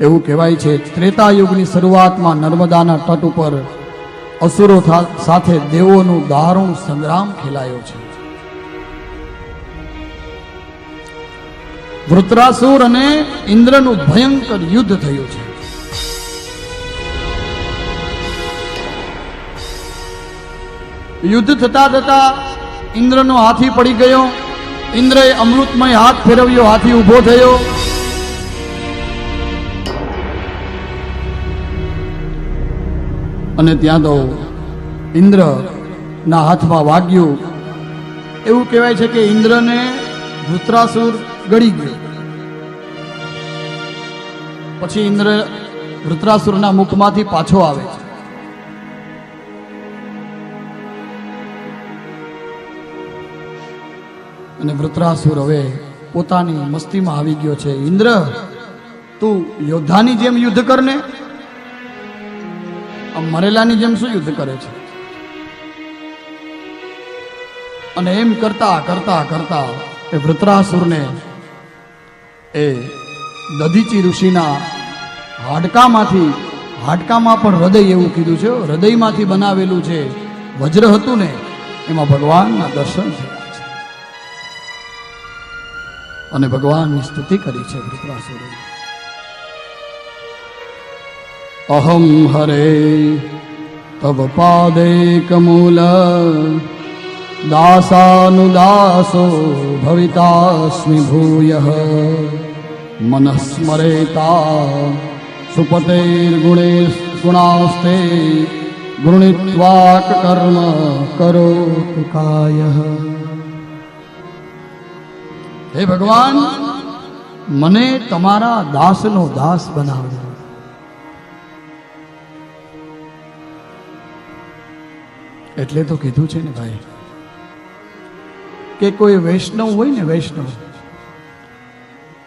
એવું કહેવાય છે ત્રેતા યુગની શરૂઆતમાં નર્મદાના તટ ઉપર અસુરો સાથે દેવોનું દારૂણ સંગ્રામ ખેલાયો છે. વૃત્રાસુર અને ઇન્દ્રનું ભયંકર યુદ્ધ થયું છે. યુદ્ધ થતા થતા ઇન્દ્રનો હાથી પડી ગયો. ઇન્દ્રએ અમૃતમય હાથ ફેરવ્યો, હાથી ઊભો થયો. અને ત્યાં તો ઇન્દ્રના હાથમાં વાગ્યું. એવું કહેવાય છે કે ઇન્દ્રને વૃત્રાસુર ગળી ગયો. પછી ઇન્દ્ર વૃત્રાસુરના મુખમાંથી પાછો આવે છે. અને વૃત્રાસુર હવે પોતાની મસ્તીમાં આવી ગયો છે. ઇન્દ્ર, તું યોદ્ધાની જેમ યુદ્ધ કરને. મરેલાની જેમ શું યુદ્ધ કરે છે? અને એમ કરતા કરતા કરતા એ વૃત્રાસુરને એ દધીચી ઋષિના હાડકામાંથી, હાડકામાં પણ હૃદય એવું કીધું છે, હૃદયમાંથી બનાવેલું છે વજ્ર હતું ને, એમાં ભગવાનના દર્શન થયા છે. અને ભગવાનની સ્તુતિ કરી છે વૃત્રાસુરે. હરે તવ પાદે કમૂલ દાસાનુદાસો ભવિતાસ્મિ ભૂય મનસ્મરેતા સુપતૈર્ગુણે ગુણાસ્તે ગૃણીત્વાક કર્મ કરો કાય હે ભગવાન મને તમારા દાસનો દાસ બનાવો એટલે તો કીધું છે ને ભાઈ કે કોઈ વૈષ્ણવ હોય ને વૈષ્ણવ,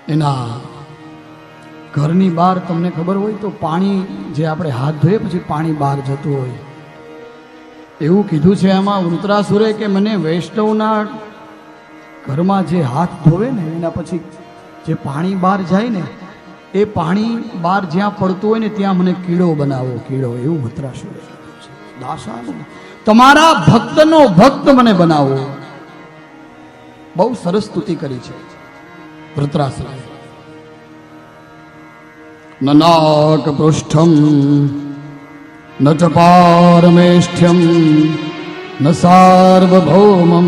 એના ઘરની બહાર તમને ખબર હોય તો પાણી જે આપણે હાથ ધોઈએ પછી પાણી બહાર જતું હોય. એવું કીધું છે આમાં વૃત્રાસુરે કે મને વૈષ્ણવના ઘરમાં જે હાથ ધોવે ને એના પછી જે પાણી બહાર જાય ને, એ પાણી બહાર જ્યાં પડતું હોય ને ત્યાં મને કીડો બનાવો, કીડો. એવું વૃત્રાસુરે કીધું છે. દાસાનું તમારા ભક્તનો ભક્ત મને બનાવો. બહુ સરસ સ્તુતિ કરી છે વૃત્રાસુરે નનાક પૃષ્ઠમ, ન ચ પારમેષ્ઠ્યમ ન સાર્વભૌમમ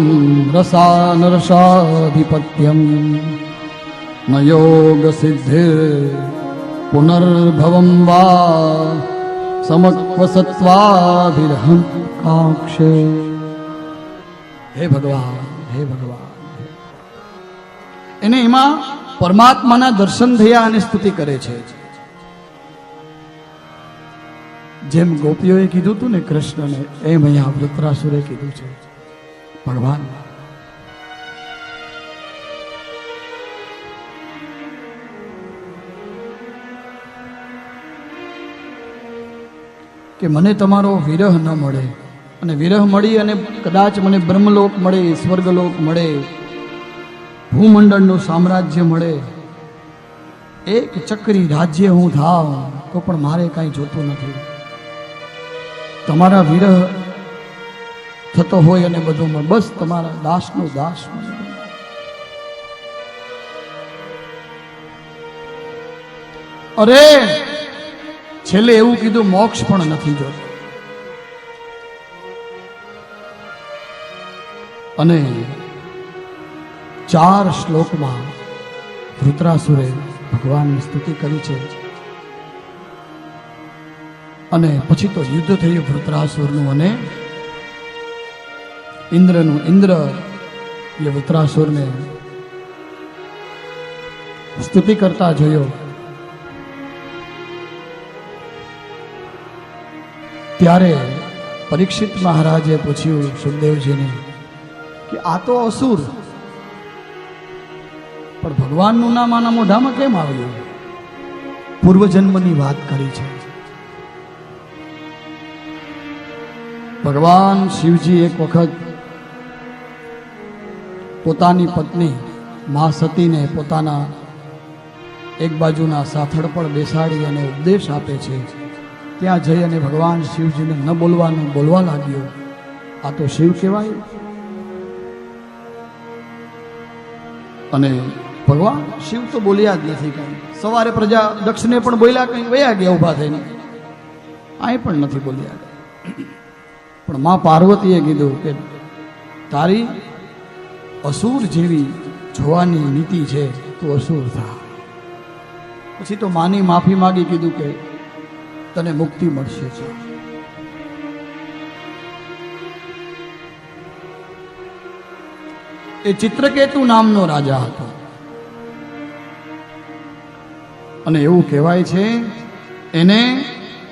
રસાનરસાધિપત્યમ ન યોગ સિદ્ધિર પુનર્ભવમ વા સમક્વ સત્વાભિરહમ કાક્ષે હે ભગવાન હે ભગવાન એને એમાં પરમાત્માના દર્શન થયા અને સ્તુતિ કરે છે. જેમ ગોપીઓએ કીધું હતું ને કૃષ્ણને, એમ અહીંયા વૃત્રાસુરે કીધું છે. ભગવાન કે મને તમારો વિરહ ન મળે. અને વિરહ મળી અને કદાચ મને બ્રહ્મલોક મળે, સ્વર્ગલોક મળે. ભૂમંડળનું સામ્રાજ્ય મળે. એક ચક્રી રાજ્ય હું થાવ તો પણ મારે કાંઈ જોતું નથી. તમારા વિરહ થતો હોય અને બધું બસ તમારા દાસનો દાસ અરે! છેલ્લે એવું કીધું, મોક્ષ પણ નથી જોતો. અને ચાર શ્લોકમાં વૃત્રાસુરે ભગવાનની સ્તુતિ કરી છે. અને પછી તો યુદ્ધ થયું વૃત્રાસુરનું અને ઇન્દ્રનું. ઇન્દ્ર એ વૃત્રાસુરને સ્તુતિ કરતા જોયો. ત્યારે પરીક્ષિત મહારાજે પૂછ્યું સુખદેવજીને કે આ તો અસુર, પણ ભગવાનનું નામ આના મોઢામાં કેમ આવ્યું? પૂર્વજન્મની વાત કરી છે. ભગવાન શિવજી એક વખત પોતાની પત્ની મા સતીને પોતાના એક બાજુના સાથળ પર બેસાડી અને ઉપદેશ આપે છે. ત્યાં જઈ અને ભગવાન શિવજીને ન બોલવાનું બોલવા લાગ્યો. આ તો શિવ કહેવાય. અને ભગવાન શિવ તો બોલ્યા જ નથી કંઈ. સવારે પ્રજા દક્ષને પણ બોલ્યા કંઈ, વયા ગયા ઊભા થઈને. અહીં પણ નથી બોલ્યા. પણ મા પાર્વતીએ કીધું કે તારી અસુર જેવી જોવાની નીતિ છે, તો અસુર થા. પછી તો માની માફી માગી કીધું કે તને મુક્તિ મળશે છે એ ચિત્રકેતુ નામનો રાજા હતો. અને એવું કહેવાય છે, એને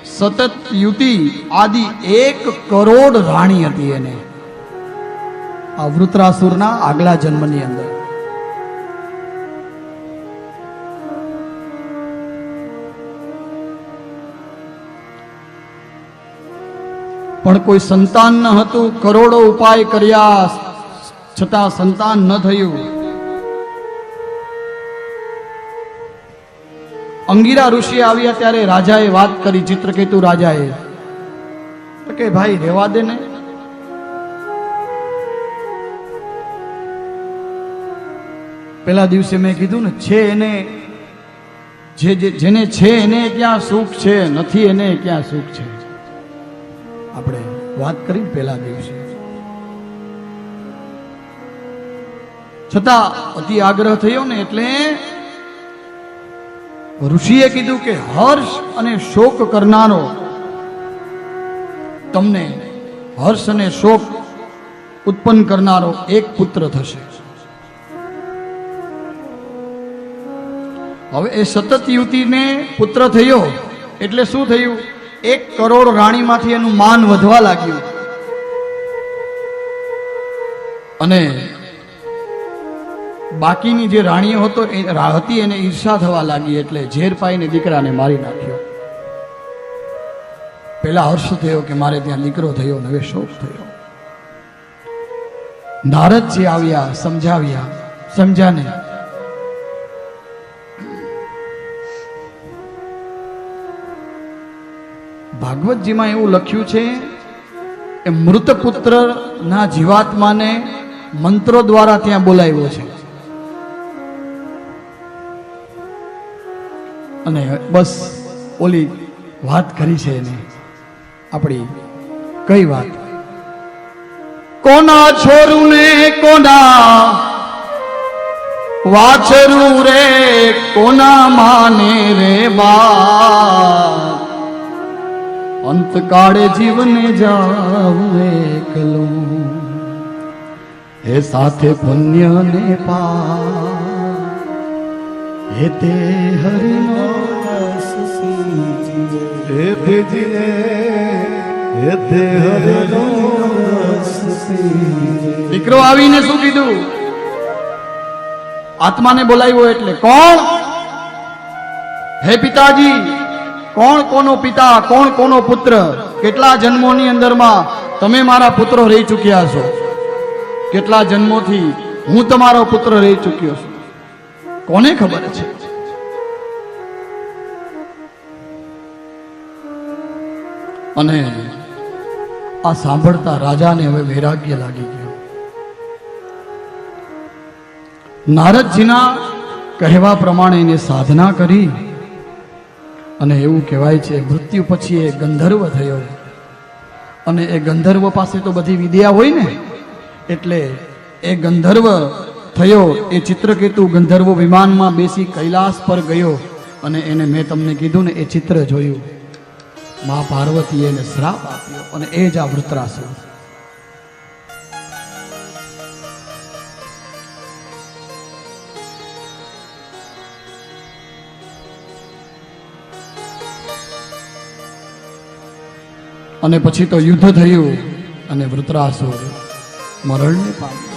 સતત યુતિ આદિ એક કરોડ રાણી હતી એને. આ વૃત્રાસુરના આગલા જન્મની અંદર. પણ કોઈ સંતાન ન હતું. કરોડો ઉપાય કર્યા. છતાં સંતાન ન થયું. અંગીરા ઋષિ આવ્યા ત્યારે રાજાએ વાત કરી, ચિત્રકેતુ રાજાએ. કે, ભાઈ, રેવા દે ને. પેલા દિવસે મેં કીધું ને, છે એને જે, જેને છે એને ક્યાં સુખ છે, નથી એને ક્યાં સુખ છે? વાત કરી પેલા દિવસે. છતાં અતિ આગ્રહ થયો ને એટલે ઋષિએ કીધું કે હર્ષ અને શોક કરનારો તમને હર્ષ અને શોક ઉત્પન્ન કરનારો એક પુત્ર થશે. હવે એ સતત યુવતીને પુત્ર થયો એટલે શું થયું? એક કરોડ રાણીમાંથી એનું માન વધવા લાગ્યું. અને બાકીની જે રાણીઓ હતો એ હતી એને ઈર્ષા થવા લાગી એટલે ઝેર પાઈને દીકરાને મારી નાખ્યો. પેલા હર્ષ થયો કે મારે ત્યાં દીકરો થયો નવે શોક થયો. નારદજી આવ્યા, સમજાવ્યા, સમજાને ભાગવતજીમાં એવું લખ્યું છે કે મૃત પુત્રના જીવાત્માને મંત્રો દ્વારા ત્યાં બોલાવ્યો છે. અને બસ ઓલી વાત કરી છે એને. આપણી કઈ વાત? કોના છોરું ને કોના વાછરું રે, કોના માને રે બા? અંતકાળે જીવને જાઉં એકલું. હે સાથે પુણ્ય ને પા હે તે હરિનો હે તે હરેનો દીકરો આવીને શું કીધું? આત્માને બોલાવ્યો એટલે કોણ? હે પિતાજી કોણ કોનો પિતા, કોણ કોનો પુત્ર, કેટલા જન્મોની અંદરમાં તમે મારા પુત્રો રહી ચૂક્યા છો? કેટલા જન્મોથી હું તમારો પુત્ર રહી ચૂક્યો છું? કોને ખબર છે? અને આ સાંભળતા રાજાને હવે વૈરાગ્ય લાગી ગયો. નારદજીના કહેવા પ્રમાણે એને સાધના કરી. અને એવું કહેવાય છે, મૃત્યુ પછી એ ગંધર્વ થયો. અને એ ગંધર્વ પાસે તો બધી વિદ્યા હોય ને, એટલે એ ગંધર્વ થયો, એ ચિત્રકેતુ ગંધર્વ વિમાનમાં બેસી કૈલાસ પર ગયો, અને એને મેં તમને કીધું ને, એ ચિત્ર જોયું. મા પાર્વતીએ એને શ્રાપ આપ્યો, અને એ જ આ વૃત્રાસુર અને પછી તો યુદ્ધ થયું અને વૃતરાસુર મરણને પામ્યો.